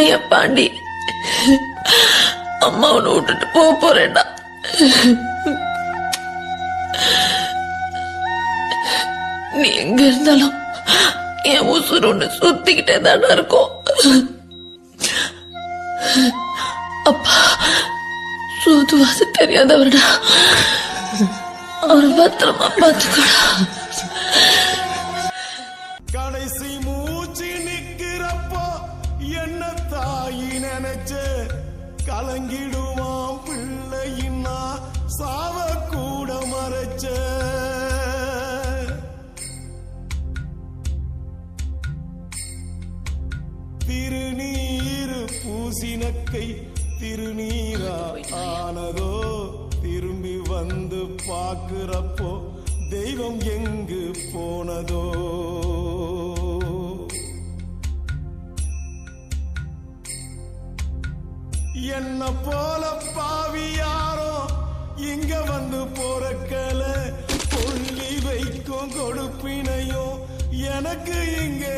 ஐயா பாண்டி. அம்மா உன்னை விட்டுட்டு போக போறேன்டா. நீ எங்க இருந்தாலும் என் உசுறு ஒண்ணு சுத்திக்கிட்டே தானே இருக்கும். அப்பா சூதுவாது தெரியாதவர்டா. அவரை பத்திரமா பார்த்துக்கடா. கடைசி மூச்சு நிக்கிறப்போ என்ன தாயி நினைச்சு? கலங்கிடுவான் பிள்ளையின்னா சாவ கூட மறைச்ச. திருநீரு பூசினக்கை திருநீரா ஆனதோ? திரும்பி வந்து பார்க்கிறப்போ தெய்வம் எங்கு போனதோ? என்ன போல பாவி யாரோ? இங்க வந்து போற கல சொல்லி வைக்கும் கொடுப்பினையும் எனக்கு இங்கே